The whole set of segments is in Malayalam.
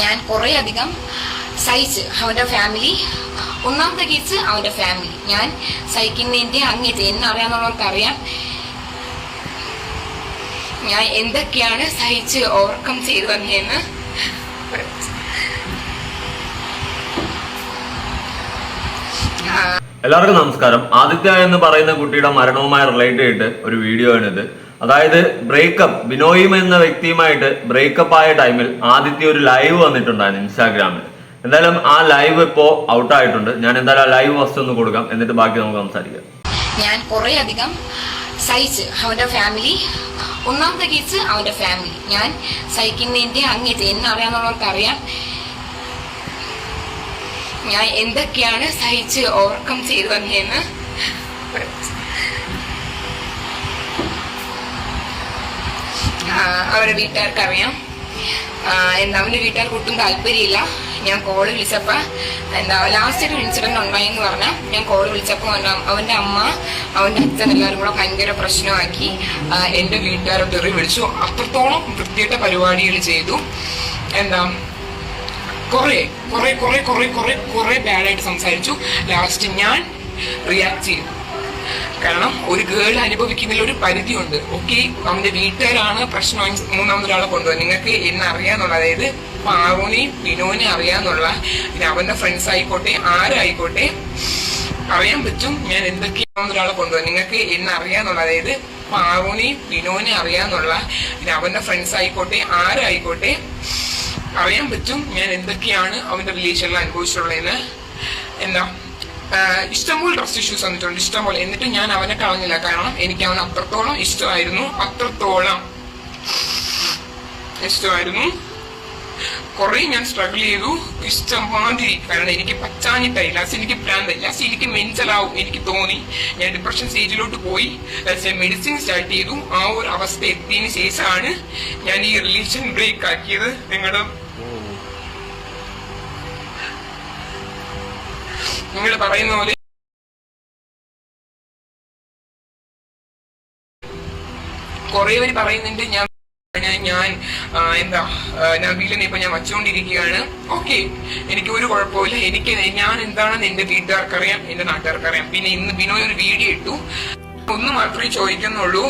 ഞാൻ കുറേ അധികം സഹിച്ച് അവന്റെ ഫാമിലി ഒന്നാമത്തെ കേസ് അവന്റെ ഫാമിലി ഞാൻ സഹിക്കുന്നതിന്റെ അങ്ങേറ്റ് എന്നറിയാന്നുള്ളവർക്ക് അറിയാം ഞാൻ എന്തൊക്കെയാണ് സഹിച്ച് ഓവർകം ചെയ്തു വന്നതെന്ന് എല്ലാവർക്കും നമസ്കാരം. ആദിത്യ എന്ന് പറയുന്ന കുട്ടിയുടെ മരണവുമായി റിലേറ്റ് ചെയ്തിട്ട് ഒരു വീഡിയോ ആണിത്. അതായത് ബ്രേക്കപ്പ് ബിനോയും എന്ന വ്യക്തിയുമായിട്ട് ബ്രേക്കപ്പ് ആയ ടൈമിൽ ആദ്യത്തെ ഒരു ലൈവ് വന്നിട്ടുണ്ടായിരുന്നു ഇൻസ്റ്റാഗ്രാമിൽ. എന്തായാലും ആ ലൈവ് ഇപ്പോ ഔട്ട് ആയിട്ടുണ്ട്. ഞാൻ എന്തായാലും ആ ലൈവ് ഫസ്റ്റ് ഒന്ന് കൊടുക്കാം. എന്നിട്ട് ബാക്കി നമുക്ക് സംസാരിക്കാം. ഞാൻ കുറേ അധികം സഹിച്ച് അവന്റെ ഫാമിലി ഒന്നാമത്തെ കേസ് അവന്റെ ഫാമിലി ഞാൻ സഹിക്കുന്നതിന്റെ അങ്ങേറ്റ് എന്നെ അറിയാവുന്നവർക്ക് അറിയാം. ഞാൻ എന്തൊക്കെയാണ് സഹിച്ച് ഓവർകം ചെയ്തു വന്നതെന്ന്. അവരുടെ വീട്ടുകാർക്ക് അറിയാം ആ, എന്താ അവന്റെ വീട്ടുകാർക്ക് ഒട്ടും താല്പര്യമില്ല. ഞാൻ കോൾ വിളിച്ചപ്പോൾ എന്താ ലാസ്റ്റ് ഒരു ഇൻസിഡന്റ് ഉണ്ടായെന്ന് പറഞ്ഞാൽ ഞാൻ കോൾ വിളിച്ചപ്പോൾ അവന്റെ അമ്മ അവന്റെ അച്ഛൻ എല്ലാവരും കൂടെ ഭയങ്കര പ്രശ്നമാക്കി. ആ, എന്റെ വീട്ടുകാരെ തെറി വിളിച്ചു. അത്രത്തോളം വൃത്തിയിട്ട പരിപാടികൾ ചെയ്തു. എന്താ കുറെ കുറെ കുറെ കുറെ കുറെ കുറെ ബാഡായിട്ട് സംസാരിച്ചു. ലാസ്റ്റ് ഞാൻ റിയാക്ട് ചെയ്തു. കാരണം ഒരു ഗേൾ അനുഭവിക്കുന്നതിൽ ഒരു പരിധിയുണ്ട്. ഓക്കെ അവന്റെ വീട്ടുകാരാണ് പ്രശ്നം മൂന്നാമതൊരാളെ കൊണ്ടുപോകുന്നത് നിങ്ങൾക്ക് എന്നെ അറിയാന്നുള്ള അതായത് പാവുനെയും വിനോനെ അറിയാന്നുള്ള പിന്നെ അവന്റെ ഫ്രണ്ട്സ് ആയിക്കോട്ടെ ആരായിക്കോട്ടെ അറിയാൻ പറ്റും ഞാൻ എന്തൊക്കെയാണ് ഒരാളെ കൊണ്ടുപോകുന്നത് നിങ്ങൾക്ക് എന്നെ അറിയാന്നുള്ള അതായത് പാവുനെയും വിനോനെ അറിയാന്നുള്ള പിന്നെ അവന്റെ ഫ്രണ്ട്സ് ആയിക്കോട്ടെ ആരായിക്കോട്ടെ അറിയാൻ പറ്റും ഞാൻ എന്തൊക്കെയാണ് അവന്റെ റിലേഷനിൽ അനുഭവിച്ചിട്ടുള്ളതെന്ന്. എന്താ? ഇഷ്ടംപോലെ ട്രസ്റ്റ് ഇഷ്യൂസ് വന്നിട്ടുണ്ട്. ഇഷ്ടംപോലെ. എന്നിട്ട് ഞാൻ അവനെ കളഞ്ഞില്ല. കാരണം എനിക്ക് അവൻ അത്രത്തോളം ഇഷ്ടമായിരുന്നു. അത്രത്തോളം ഇഷ്ടമായിരുന്നു. കുറെ ഞാൻ സ്ട്രഗിൾ ചെയ്തു. ഇഷ്ടം മാതിരി കാരണം എനിക്ക് പച്ചാഞ്ഞിട്ടായി ലാസ്റ്റ് എനിക്ക് പ്രാന്തായി ലാസ്റ്റ് എനിക്ക് മെൻസലാവും എനിക്ക് തോന്നി. ഞാൻ ഡിപ്രഷൻ സ്റ്റേജിലോട്ട് പോയി. ലാസ്റ്റ് മെഡിസിൻ സ്റ്റാർട്ട് ചെയ്തു. ആ ഒരു അവസ്ഥ എത്തിയതിനു ശേഷമാണ് ഞാൻ ഈ റിലേഷൻ ബ്രേക്ക് ആക്കിയത്. നിങ്ങളുടെ നിങ്ങൾ പറയുന്ന പോലെ കുറെ പേര് പറയുന്നുണ്ട് ഞാൻ ഞാൻ എന്താ നബീലിനെ ഇപ്പൊ ഞാൻ വച്ചുകൊണ്ടിരിക്കുകയാണ്. ഓക്കെ എനിക്ക് ഒരു കുഴപ്പമില്ല എനിക്ക് ഞാൻ എന്താണെന്ന് എന്റെ വീട്ടുകാർക്ക് അറിയാം എന്റെ നാട്ടുകാർക്ക് അറിയാം പിന്നെ ഇന്ന് ബിനോയ് ഒരു വീഡിയോ ഇട്ടു. ഒന്ന് മാത്രമേ ചോദിക്കുന്നുള്ളൂ.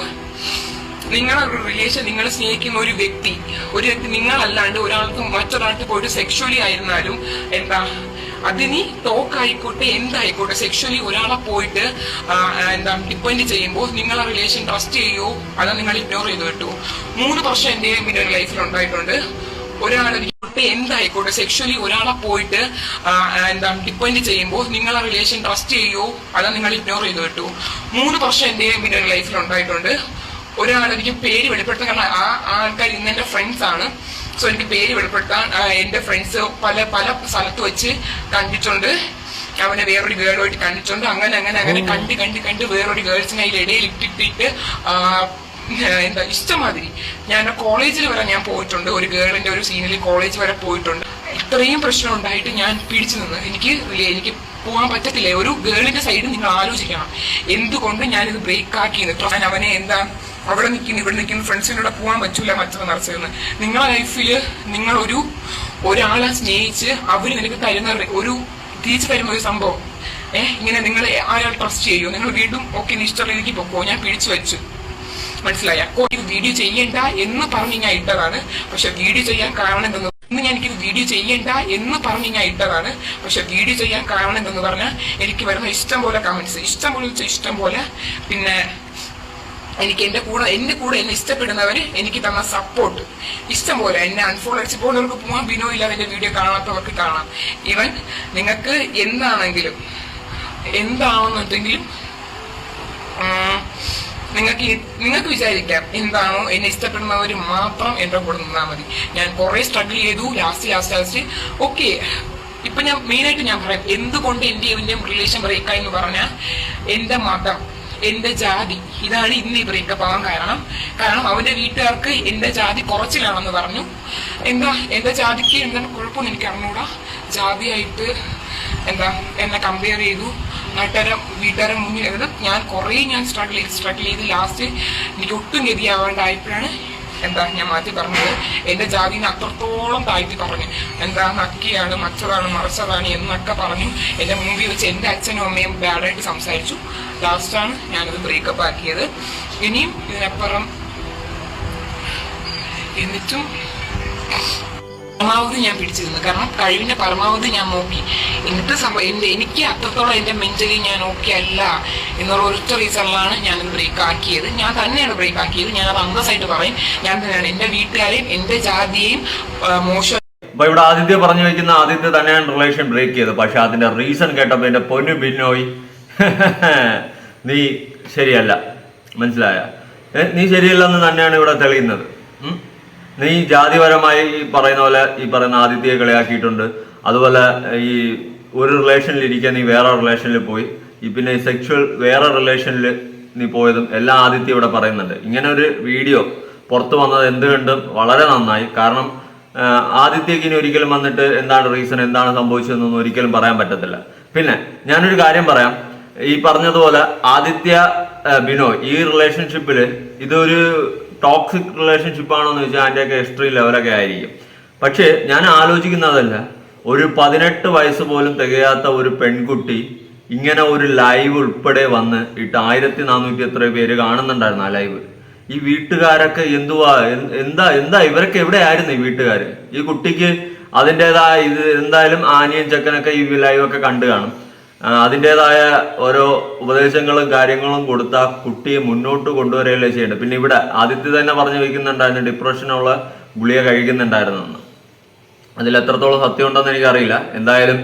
നിങ്ങളെ ഒരു റിലേഷൻ നിങ്ങൾ സ്നേഹിക്കുന്ന ഒരു വ്യക്തി ഒരു വ്യക്തി നിങ്ങളല്ലാണ്ട് ഒരാൾക്ക് മറ്റൊരാൾക്ക് പോയിട്ട് സെക്ഷുവലി ആയിരുന്നാലും എന്താ അതിനി ടോക്ക് ആയിക്കോട്ടെ എന്തായിക്കോട്ടെ സെക്ഷലി ഒരാളെ പോയിട്ട് എന്താ ഡിപ്പെൻഡ് ചെയ്യുമ്പോൾ നിങ്ങൾ ആ റിലേഷൻ ട്രസ്റ്റ് ചെയ്യോ? അതോ നിങ്ങൾ ഇഗ്നോർ ചെയ്തു കിട്ടുമോ മൂന്ന് വർഷം എന്റെ പിന്നെ ലൈഫിൽ ഉണ്ടായിട്ടുണ്ട്. ഒരാൾ എന്തായിക്കോട്ടെ സെക്ഷലി ഒരാളെ പോയിട്ട് എന്താ ഡിപ്പെൻഡ് ചെയ്യുമ്പോൾ നിങ്ങൾ ആ റിലേഷൻ ട്രസ്റ്റ് ചെയ്യോ? അതോ നിങ്ങൾ ഇഗ്നോർ ചെയ്തു കിട്ടുമോ മൂന്ന് വർഷം എന്റെ പിന്നെ ലൈഫിൽ ഉണ്ടായിട്ടുണ്ട്. ഒരാൾ എനിക്ക് പേര് ആ ആ ആൾക്കാർ ഇന്ന് എന്റെ ഫ്രണ്ട്സ് ആണ്. സോ എനിക്ക് പേര് വെളിപ്പെടുത്താൻ ആ, എന്റെ ഫ്രണ്ട്സ് പല പല സ്ഥലത്ത് വെച്ച് കണ്ടിട്ടുണ്ട്. അവനെ വേറൊരു ഗേളുമായിട്ട് കണ്ടിട്ടുണ്ട്. അങ്ങനെ അങ്ങനെ അങ്ങനെ കണ്ട് കണ്ട് കണ്ട് വേറൊരു ഗേൾസിനെ അതിൽ ഇടയിൽ ഇട്ടിട്ടിട്ട് എന്താ ഇഷ്ടമാതിരി. ഞാൻ കോളേജിൽ വരെ ഞാൻ പോയിട്ടുണ്ട്. ഒരു ഗേളിന്റെ ഒരു സീനിൽ കോളേജ് വരെ പോയിട്ടുണ്ട്. ഇത്രയും പ്രശ്നം ഉണ്ടായിട്ട് ഞാൻ പിടിച്ചു നിന്ന്. എനിക്ക് എനിക്ക് പോകാൻ പറ്റത്തില്ല. ഒരു ഗേളിന്റെ സൈഡ് നിങ്ങൾ ആലോചിക്കണം. എന്തുകൊണ്ട് ഞാനിത് ബ്രേക്ക് ആക്കി ഞാൻ അവനെ എന്താ അവിടെ നിൽക്കുന്നു ഇവിടെ നിൽക്കുന്നു ഫ്രണ്ട്സിന്റെ കൂടെ പോകാൻ പറ്റൂല മറ്റൊന്ന് നിറച്ചതെന്ന് നിങ്ങളെ ലൈഫിൽ നിങ്ങൾ ഒരു ഒരാളെ സ്നേഹിച്ച് അവർ നിനക്ക് തരുന്ന ഒരു തിരിച്ചു തരുന്ന ഒരു സംഭവം. ഏഹ് ഇങ്ങനെ നിങ്ങൾ അയാൾ ട്രസ്റ്റ് ചെയ്യൂ നിങ്ങൾ വീണ്ടും ഓക്കെ എനിക്ക് പൊക്കോ? ഞാൻ പിടിച്ചു വെച്ചു. മനസ്സിലായ? അക്കോ ഇത് വീഡിയോ ചെയ്യണ്ട എന്ന് പറഞ്ഞ് ഞാൻ ഇട്ടതാണ്. പക്ഷെ വീഡിയോ ചെയ്യാൻ കാരണം എന്തെന്ന് ഇന്ന് ഞാൻ എനിക്കിത് വീഡിയോ ചെയ്യണ്ട എന്ന് പറഞ്ഞ് ഞാൻ ഇട്ടതാണ്. പക്ഷെ വീഡിയോ ചെയ്യാൻ കാരണം എന്തെന്ന് പറഞ്ഞാൽ എനിക്ക് വരുന്ന ഇഷ്ടം പോലെ കമന്റ്സ് ഇഷ്ടം പോലെ ഇഷ്ടം പോലെ. പിന്നെ എനിക്ക് എന്റെ കൂടെ എന്റെ കൂടെ എന്നെ ഇഷ്ടപ്പെടുന്നവര് എനിക്ക് തന്ന സപ്പോർട്ട് ഇഷ്ടം പോലെ എന്നെ അൺഫോളോ അടിച്ച് പോകുന്നവർക്ക് പോകാൻ ബിനോ ഇല്ലാതെ വീഡിയോ കാണാത്തവർക്ക് കാണാം. ഇവൻ നിങ്ങൾക്ക് എന്താണെങ്കിലും എന്താണെന്നുണ്ടെങ്കിലും നിങ്ങൾക്ക് നിങ്ങൾക്ക് വിചാരിക്കാം എന്താണോ എന്നെ ഇഷ്ടപ്പെടുന്നവർ മാത്രം എന്റെ കൂടെ നിന്നാൽ മതി. ഞാൻ കുറെ സ്ട്രഗിൾ ചെയ്തു. ലാസ്റ്റ് ലാസ്റ്റ് ലാസ്റ്റ് ഓക്കെ ഇപ്പൊ ഞാൻ മെയിനായിട്ട് ഞാൻ പറയാം. എന്തുകൊണ്ട് എന്റെ ഇവന്റെയും റിലേഷൻ ബ്രേക്കായി എന്ന് പറഞ്ഞാൽ എന്റെ മതം എന്റെ ജാതി. ഇതാണ് ഇന്ന് ബ്രേക്കപ്പ് ആവാൻ കാരണം. കാരണം അവന്റെ വീട്ടുകാർക്ക് എന്റെ ജാതി കുറച്ചിലാണെന്ന് പറഞ്ഞു. എന്താ? എന്റെ ജാതിക്ക് എന്താണ് കുഴപ്പമൊന്നും എനിക്ക് അറിഞ്ഞൂടാ. ജാതിയായിട്ട് എന്താ എന്നെ കമ്പയർ ചെയ്തു. നാട്ടുകാരെ വീട്ടുകാരെ മുന്നിൽ ഞാൻ കുറേ ഞാൻ സ്ട്രഗിൾ ചെയ്ത് സ്ട്രഗിൾ ചെയ്ത് ലാസ്റ്റ് എനിക്ക് ഒട്ടും ഗതിയാവാണ്ടായപ്പോഴാണ് എന്താ ഞാൻ മാറ്റി പറഞ്ഞത്? എന്റെ ജാതിനെ അത്രത്തോളം താഴ്ത്തി പറഞ്ഞു. എന്താ നക്കിയാണ് മച്ചതാണ് മറച്ചതാണ് എന്നൊക്കെ പറഞ്ഞു. എന്റെ മുമ്പിൽ വെച്ച് എന്റെ അച്ഛനും അമ്മയും ബാഡായിട്ട് സംസാരിച്ചു. ലാസ്റ്റാണ് ഞാനത് ബ്രേക്കപ്പ് ആക്കിയത്. ഇനിയും ഇതിനപ്പുറം എന്നിട്ടും പരമാവധി ഞാൻ പിടിച്ചിരുന്നു. കാരണം കഴിവിന്റെ പരമാവധി ഞാൻ നോക്കി. എന്നിട്ട് സംഭവം എനിക്ക് അത്രത്തോളം എന്റെ മെന്റലി ഞാൻ ഓക്കെ അല്ല എന്നുള്ള ഒരൊറ്റ റീസണിലാണ് ഞാൻ ബ്രേക്ക് ആക്കിയത്. ഞാൻ തന്നെയാണ് ബ്രേക്ക് ആക്കിയത്. ഞാൻ അത് അന്തസ്സായിട്ട് പറയും. ഞാൻ തന്നെയാണ് എന്റെ വീട്ടുകാരെയും എന്റെ ജാതിയെയും മോശം അപ്പൊ ഇവിടെ ആദിത്യ പറഞ്ഞു വെക്കുന്ന ആദിത്യ തന്നെയാണ് റിലേഷൻ ബ്രേക്ക് ചെയ്തത്. പക്ഷെ അതിന്റെ റീസൺ കേട്ടപ്പോ എന്റെ പൊന്നു ബിന്നോയി. നീ ശരിയല്ല. മനസ്സിലായ? നീ ശരിയല്ലെന്ന് തന്നെയാണ് ഇവിടെ തെളിയുന്നത്? നീ ജാതിപരമായി ഈ പറയുന്ന പോലെ ഈ പറയുന്ന ആദിത്യയെ കളിയാക്കിയിട്ടുണ്ട്. അതുപോലെ ഈ ഒരു റിലേഷനിൽ ഇരിക്കാൻ നീ വേറെ റിലേഷനിൽ പോയി. ഈ പിന്നെ സെക്ഷുവൽ വേറെ റിലേഷനിൽ നീ പോയതും എല്ലാം ആദിത്യ ഇവിടെ പറയുന്നുണ്ട്. ഇങ്ങനെ ഒരു വീഡിയോ പുറത്തു വന്നത് എന്തുകൊണ്ടും വളരെ നന്നായി. കാരണം ആദിത്യക്ക് ഇനി ഒരിക്കലും വന്നിട്ട് എന്താണ് റീസൺ എന്താണ് സംഭവിച്ചതെന്നൊന്നും ഒരിക്കലും പറയാൻ പറ്റത്തില്ല. പിന്നെ ഞാനൊരു കാര്യം പറയാം. ഈ പറഞ്ഞതുപോലെ ആദിത്യ ബിനോ ഈ റിലേഷൻഷിപ്പിൽ ഇതൊരു ടോക്സിക് റിലേഷൻഷിപ്പ് ആണോ എന്ന് വെച്ചാൽ അതിന്റെയൊക്കെ ഹിസ്റ്ററി ലെവലൊക്കെ ആയിരിക്കും. പക്ഷേ ഞാൻ ആലോചിക്കുന്നതല്ല ഒരു പതിനെട്ട് വയസ്സ് പോലും തികയാത്ത ഒരു പെൺകുട്ടി ഇങ്ങനെ ഒരു ലൈവ് ഉൾപ്പെടെ വന്ന് ഇട്ട് ആയിരത്തി നാനൂറ്റി എത്ര പേര് കാണുന്നുണ്ടായിരുന്നു ആ ലൈവ് ഈ വീട്ടുകാരൊക്കെ എന്തുവാ? എന്താ എന്താ ഇവരൊക്കെ എവിടെയായിരുന്നു ഈ വീട്ടുകാർ ഈ കുട്ടിക്ക് അതിന്റെതായ ഇത് എന്തായാലും ആനിയൻ ചെക്കനൊക്കെ ഈ ലൈവൊക്കെ കണ്ടു കാണും. അതിന്റെതായ ഓരോ ഉപദേശങ്ങളും കാര്യങ്ങളും കൊടുത്ത കുട്ടിയെ മുന്നോട്ട് കൊണ്ടുവരികയല്ലേ ചെയ്യേണ്ടത്? പിന്നെ ഇവിടെ ആദിത്യ തന്നെ പറഞ്ഞു വയ്ക്കുന്നുണ്ടായിരുന്നു ഡിപ്രഷനുള്ള ഗുളിക കഴിക്കുന്നുണ്ടായിരുന്നെന്ന് അതിൽ എത്രത്തോളം സത്യം ഉണ്ടെന്ന് എനിക്കറിയില്ല. എന്തായാലും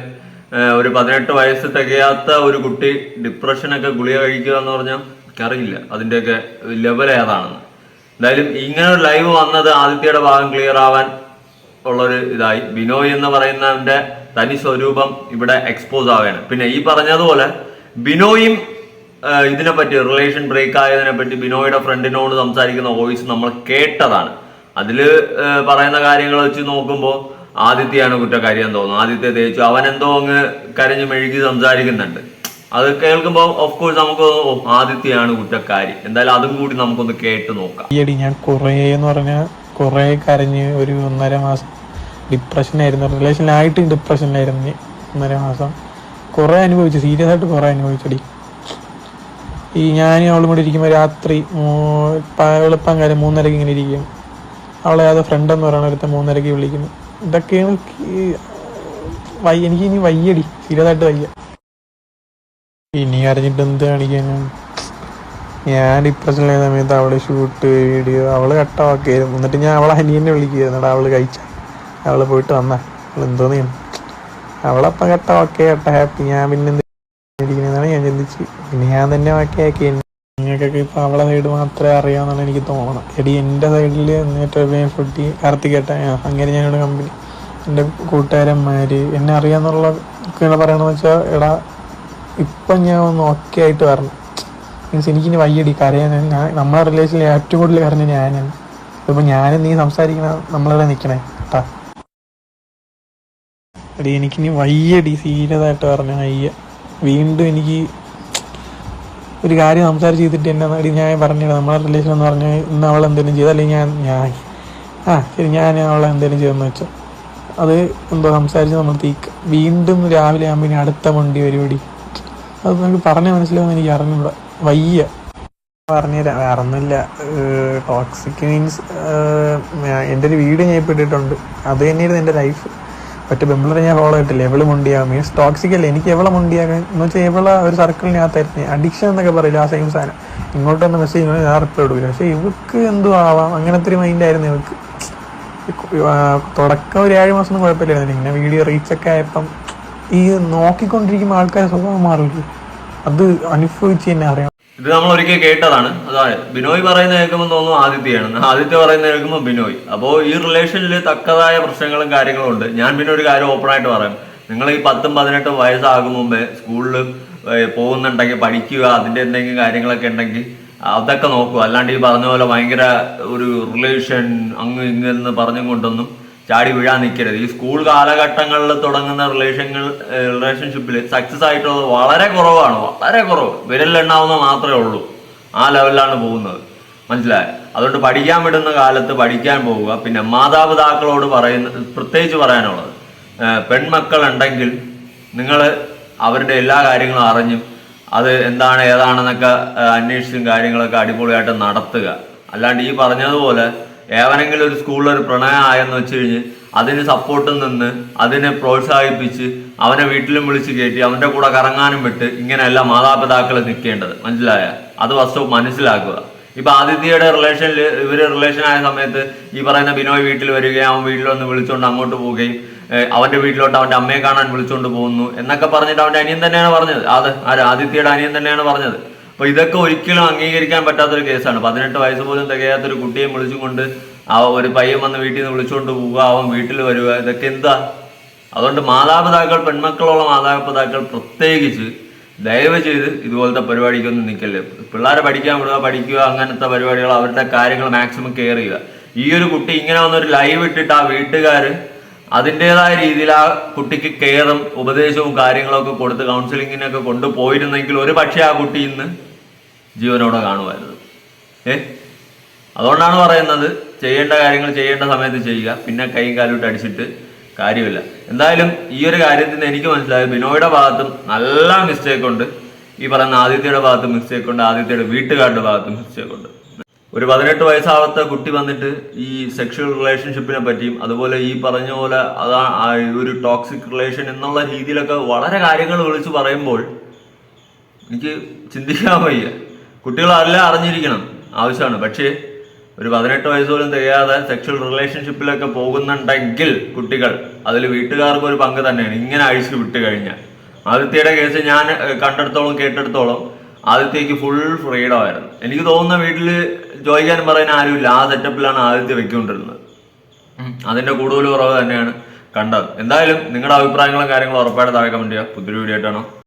ഒരു പതിനെട്ട് വയസ്സ് തികയാത്ത ഒരു കുട്ടി ഡിപ്രഷനൊക്കെ ഗുളിക കഴിക്കുക എന്ന് പറഞ്ഞാൽ എനിക്കറിയില്ല. അതിന്റെയൊക്കെ ലെവൽ ഏതാണെന്ന്. എന്തായാലും ഇങ്ങനെ ലൈവ് വന്നത് ആദിത്യയുടെ ഭാഗം ക്ലിയർ ആവാൻ ഉള്ളൊരു ഇതായി. ബിനോയ് എന്ന് പറയുന്നവന്റെ തനി സ്വരൂപം ഇവിടെ എക്സ്പോസ് ആവുകയാണ്. പിന്നെ ഈ പറഞ്ഞതുപോലെ ബിനോയും ഇതിനെ പറ്റി റിലേഷൻ ബ്രേക്ക് ആയതിനെ പറ്റി ബിനോയുടെ ഫ്രണ്ടിനോട് സംസാരിക്കുന്ന വോയിസ് നമ്മൾ കേട്ടതാണ്. അതിൽ പറയുന്ന കാര്യങ്ങൾ വെച്ച് നോക്കുമ്പോൾ ആദിത്യയാണ് കുറ്റക്കാരി എന്ന് തോന്നുന്നു. ആദിത്യ തേച്ചു. അവൻ എന്തോ അങ്ങ് കരഞ്ഞു മെഴുകി സംസാരിക്കുന്നുണ്ട്. അത് കേൾക്കുമ്പോൾ ഓഫ് കോഴ്സ് നമുക്ക് ആദിത്യയാണ് കുറ്റക്കാരി. എന്തായാലും അതും കൂടി നമുക്കൊന്ന് കേട്ട് നോക്കാം. ഞാൻ കുറേ എന്ന് പറഞ്ഞാൽ കുറേ കരഞ്ഞ് ഒരു ഒന്നര മാസം ഡിപ്രഷനായിരുന്നു. റിലേഷനിലായിട്ട് ഡിപ്രഷനിലായിരുന്നു ഒന്നര മാസം. കുറേ അനുഭവിച്ചു. സീരിയസ് ആയിട്ട് കുറേ അനുഭവിച്ചടി. ഈ ഞാൻ അവളും കൂടി ഇരിക്കുമ്പോൾ രാത്രി എളുപ്പം കാര്യം മൂന്നരക്ക് ഇങ്ങനെ ഇരിക്കും. അവളെ അത് ഫ്രണ്ട് എന്ന് പറയുന്ന ഒരുത്ത മൂന്നരക്ക് വിളിക്കുന്നു. ഇതൊക്കെയാണ് വയ്യ എനിക്ക് ഇനി വയ്യടി. സീരിയസ് ആയിട്ട് വയ്യ. ഇനി അറിഞ്ഞിട്ട് എന്ത് കാണിക്കാനും ഞാൻ ഡിപ്രഷനിലായ സമയത്ത് അവൾ ഷൂട്ട് വീഡിയോ അവൾ കട്ടാക്കിയായിരുന്നു എന്നിട്ട് ഞാൻ അവളെ അനിയനെ വിളിക്കുകയായിരുന്നു. അവൾ കഴിച്ച? അവൾ പോയിട്ട് വന്ന. അവൾ എന്തോന്ന് ചെയ്യണം അവളപ്പം കേട്ട ഓക്കെ കേട്ട ഹാപ്പി ഞാൻ പിന്നെ എന്ത് ഇരിക്കുന്നതാണ് ഞാൻ ചിന്തിച്ച്. പിന്നെ ഞാൻ തന്നെ ഓക്കെ ആക്കി. നിങ്ങൾക്കൊക്കെ ഇപ്പം അവളെ സൈഡ് മാത്രമേ അറിയാമെന്നാണ് എനിക്ക് തോന്നണം എടി എന്റെ സൈഡിൽ എന്നിട്ട് ഫുഡി കാർത്തികേട്ട അങ്ങനെ ഞാനിവിടെ കമ്പനി എന്റെ കൂട്ടുകാരന്മാർ എന്നെ അറിയാമെന്നുള്ള അറിയാന്നുള്ള പറയണമെന്ന് വെച്ചാൽ എടാ ഇപ്പം ഞാൻ ഒന്ന് ഓക്കെ ആയിട്ട് വരണം. മീൻസ് എനിക്കിനി വയ്യടി. കരയാൻ ഞാൻ നമ്മളെ റിലേഷനിൽ ഏറ്റവും കൂടുതൽ കരഞ്ഞ ഞാനാണ്. ഇപ്പം ഞാനും നീ സംസാരിക്കണ നമ്മളിവിടെ നിൽക്കണേ കേട്ടാ എടി എനിക്കിനി വയ്യടി സീരിയസ് ആയിട്ട് പറഞ്ഞു വയ്യ. വീണ്ടും എനിക്ക് ഒരു കാര്യം സംസാരിച്ച് ചെയ്തിട്ട് എന്നെ അടി ഞാൻ പറഞ്ഞത് നമ്മളെ റിലേഷൻ എന്ന് പറഞ്ഞാൽ ഇന്ന് അവൾ എന്തെങ്കിലും ചെയ്തു അല്ലെങ്കിൽ ഞാൻ ഞാൻ. ആ ശരി ഞാൻ അവളെ എന്തെങ്കിലും ചെയ്തെന്ന് വെച്ചോ. അത് എന്തോ സംസാരിച്ച് നമ്മൾ തീക്ക. വീണ്ടും രാവിലെ ആകുമ്പോൾ ഇനി അടുത്ത വണ്ടി പരിപാടി അത് നമുക്ക് പറഞ്ഞ മനസ്സിലാവുന്ന എനിക്ക് അറിഞ്ഞൂടാ. വയ്യ. പറഞ്ഞുതരാം ഒന്നുമില്ല ടോക്സിക് മീൻസ് എന്റെ ഒരു വീട് ഞാൻ ഇപ്പോൾ ഇട്ടിട്ടുണ്ട്. അത് തന്നെയായിരുന്നു എന്റെ ലൈഫ് ഒറ്റ ബെമ്പിളറെ ഞാൻ ഫോളോ ആയിട്ടില്ല എവൾ മുണ്ടിയാകും? മീൻസ് ടോക്സിക് അല്ലേ? എനിക്ക് എവളെ മുണ്ടിയാകാൻ? എന്ന് വെച്ചാൽ എവളെ ഒരു സർക്കിളിനകത്തായിരുന്നു അഡിക്ഷൻ എന്നൊക്കെ പറയില്ല ആ സെയിം സാധനം ഇങ്ങോട്ടൊന്ന് മെസ്സേജ് ഞാൻ റിപ്ലൈ കൊടുക്കില്ല. പക്ഷേ ഇവക്ക് എന്തോ ആവാം. അങ്ങനത്തെ ഒരു മൈൻഡായിരുന്നു ഇവക്ക്. ആ, തുടക്കം ഒരു ഏഴ് മാസം ഒന്നും കുഴപ്പമില്ലായിരുന്നു. ഇങ്ങനെ വീഡിയോ റീച്ചൊക്കെ ആയപ്പം ഈ നോക്കിക്കൊണ്ടിരിക്കുമ്പോൾ ആൾക്കാരെ സ്വഭാവം മാറില്ല? അത് അനുഭവിച്ച് തന്നെ അറിയാം. ഇത് നമ്മൾ ഒരിക്കൽ കേട്ടതാണ്. അതായത് ബിനോയ് പറയുന്ന കേൾക്കുമ്പോൾ തോന്നുന്നു ആദിത്യയാണ്. ആദിത്യ പറയുന്ന കേൾക്കുമ്പോൾ ബിനോയ്. അപ്പോൾ ഈ റിലേഷനിൽ തക്കതായ പ്രശ്നങ്ങളും കാര്യങ്ങളും ഉണ്ട്. ഞാൻ പിന്നെ ഒരു കാര്യം ഓപ്പൺ ആയിട്ട് പറയാം. നിങ്ങൾ ഈ പത്തും പതിനെട്ടും വയസ്സാകും മുമ്പേ സ്കൂളിൽ പോകുന്നുണ്ടെങ്കിൽ പഠിക്കുക അതിന്റെ എന്തെങ്കിലും കാര്യങ്ങളൊക്കെ ഉണ്ടെങ്കിൽ അതൊക്കെ നോക്കുക. അല്ലാണ്ട് ഈ പറഞ്ഞ പോലെ ഭയങ്കര ഒരു റിലേഷൻ അങ്ങ് ഇങ്ങെന്ന് പറഞ്ഞും കൊണ്ടൊന്നും ചാടി വീഴാൻ നിൽക്കരുത് ഈ സ്കൂൾ കാലഘട്ടങ്ങളിൽ തുടങ്ങുന്ന റിലേഷൻ റിലേഷൻഷിപ്പിൽ സക്സസ് ആയിട്ടുള്ളത് വളരെ കുറവാണ്. വളരെ കുറവ്. വിരലിലെണ്ണാവുന്ന മാത്രമേ ഉള്ളൂ. ആ ലെവലിലാണ് പോകുന്നത്. മനസ്സിലായോ? അതുകൊണ്ട് പഠിക്കാൻ വിടുന്ന കാലത്ത് പഠിക്കാൻ പോവുക. പിന്നെ മാതാപിതാക്കളോട് പറയുന്ന പ്രത്യേകിച്ച് പറയാനുള്ളത് പെൺമക്കൾ ഉണ്ടെങ്കിൽ നിങ്ങൾ അവരുടെ എല്ലാ കാര്യങ്ങളും അറിഞ്ഞും അത് എന്താണ് ഏതാണെന്നൊക്കെ അന്വേഷിച്ചും കാര്യങ്ങളൊക്കെ അടിപൊളിയായിട്ട് നടത്തുക. അല്ലാണ്ട് ഈ പറഞ്ഞതുപോലെ ഏവനെങ്കിലും ഒരു സ്കൂളിൽ ഒരു പ്രണയം ആയെന്ന് വെച്ച് കഴിഞ്ഞ് അതിന് സപ്പോർട്ട് നിന്ന് അതിനെ പ്രോത്സാഹിപ്പിച്ച് അവനെ വീട്ടിലും വിളിച്ച് കയറ്റി അവന്റെ കൂടെ കറങ്ങാനും വിട്ട് ഇങ്ങനെയല്ല മാതാപിതാക്കൾ നിൽക്കേണ്ടത് മനസ്സിലായ? അത് വസ്തു മനസ്സിലാക്കുക. ഇപ്പൊ ആദിത്യയുടെ റിലേഷനിൽ ഇവർ റിലേഷൻ ആയ സമയത്ത് ഈ പറയുന്ന ബിനോയ് വീട്ടിൽ വരികയും അവൻ വീട്ടിൽ വന്ന് വിളിച്ചുകൊണ്ട് അങ്ങോട്ട് പോവുകയും അവന്റെ വീട്ടിലോട്ട് അവന്റെ അമ്മയെ കാണാൻ വിളിച്ചുകൊണ്ട് പോകുന്നു എന്നൊക്കെ പറഞ്ഞിട്ട് അവന്റെ അനിയൻ തന്നെയാണ് പറഞ്ഞത്. അത് ആദിത്യയുടെ അനിയൻ തന്നെയാണ് പറഞ്ഞത്. അപ്പൊ ഇതൊക്കെ ഒരിക്കലും അംഗീകരിക്കാൻ പറ്റാത്തൊരു കേസാണ്. പതിനെട്ട് വയസ്സ് പോലും തികയാത്തൊരു കുട്ടിയെ വിളിച്ചുകൊണ്ട് ആ ഒരു പയ്യൻ വന്ന് വീട്ടിൽ നിന്ന് വിളിച്ചുകൊണ്ട് പോവുക അവൻ വീട്ടിൽ വരിക ഇതൊക്കെ എന്താ? അതുകൊണ്ട് മാതാപിതാക്കൾ പെൺമക്കളുള്ള മാതാപിതാക്കൾ പ്രത്യേകിച്ച് ദയവ് ചെയ്ത് ഇതുപോലത്തെ പരിപാടിക്കൊന്നും നിൽക്കല്ലേ പിള്ളേരെ പഠിക്കാൻ വിടുക പഠിക്കുക അങ്ങനത്തെ പരിപാടികൾ അവരുടെ കാര്യങ്ങൾ മാക്സിമം കെയർ ചെയ്യുക. ഈ ഒരു കുട്ടി ഇങ്ങനെ വന്നൊരു ലൈവ് ഇട്ടിട്ട് ആ വീട്ടുകാർ അതിന്റെതായ രീതിയിൽ ആ കുട്ടിക്ക് കെയറും ഉപദേശവും കാര്യങ്ങളൊക്കെ കൊടുത്ത് കൗൺസിലിങ്ങിനൊക്കെ കൊണ്ടുപോയിരുന്നെങ്കിൽ ഒരു പക്ഷേ ആ കുട്ടി ഇന്ന് ജീവനോടെ കാണുമായിരുന്നു. ഏ? അതുകൊണ്ടാണ് പറയുന്നത് ചെയ്യേണ്ട കാര്യങ്ങൾ ചെയ്യേണ്ട സമയത്ത് ചെയ്യുക പിന്നെ കൈയും കാലിട്ട് അടിച്ചിട്ട് കാര്യമില്ല. എന്തായാലും ഈ ഒരു കാര്യത്തിൽ എനിക്ക് മനസ്സിലായത് ബിനോയുടെ ഭാഗത്തും നല്ല മിസ്റ്റേക്ക് ഉണ്ട്. ഈ പറയുന്ന ആദിത്യയുടെ ഭാഗത്തും മിസ്റ്റേക്ക് ഉണ്ട് ആദിത്യയുടെ വീട്ടുകാരുടെ ഭാഗത്തും മിസ്റ്റേക്ക് ഉണ്ട്. ഒരു പതിനെട്ട് വയസ്സാവാത്ത കുട്ടി വന്നിട്ട് ഈ സെക്ഷൽ റിലേഷൻഷിപ്പിനെ പറ്റിയും അതുപോലെ ഈ പറഞ്ഞ പോലെ അതാ ഒരു ടോക്സിക് റിലേഷൻ എന്നുള്ള രീതിയിലൊക്കെ വളരെ കാര്യങ്ങൾ വിളിച്ചു പറയുമ്പോൾ എനിക്ക് ചിന്തിക്കാൻ വയ്യ. കുട്ടികൾ അതെല്ലാം അറിഞ്ഞിരിക്കണം. ആവശ്യമാണ്. പക്ഷേ ഒരു പതിനെട്ട് വയസ്സ് പോലും തികയാതെ സെക്ഷൽ റിലേഷൻഷിപ്പിലൊക്കെ പോകുന്നുണ്ടെങ്കിൽ കുട്ടികൾ അതിൽ വീട്ടുകാർക്ക് ഒരു പങ്ക് തന്നെയാണ്. ഇങ്ങനെ അഴിച്ചു വിട്ട് കഴിഞ്ഞാൽ. ആദിത്യയുടെ കേസ് ഞാൻ കണ്ടെടുത്തോളം കേട്ടെടുത്തോളം. ആദിത്യക്ക് ഫുൾ ഫ്രീഡം ആയിരുന്നു. എനിക്ക് തോന്നുന്ന വീട്ടിൽ ചോദിക്കാൻ പറയാൻ ആരുമില്ല. ആ സെറ്റപ്പിലാണ് ആദിത്യ വെക്കൊണ്ടിരുന്നത്. അതിന്റെ കൂടുതൽ കുറവ് തന്നെയാണ് കണ്ടത്. എന്തായാലും നിങ്ങളുടെ അഭിപ്രായങ്ങളും കാര്യങ്ങളും ഉറപ്പായിട്ട് താഴെ കമന്റ് ചെയ്യുക. പുതിയൊരു വീഡിയോ ആയിട്ടാണോ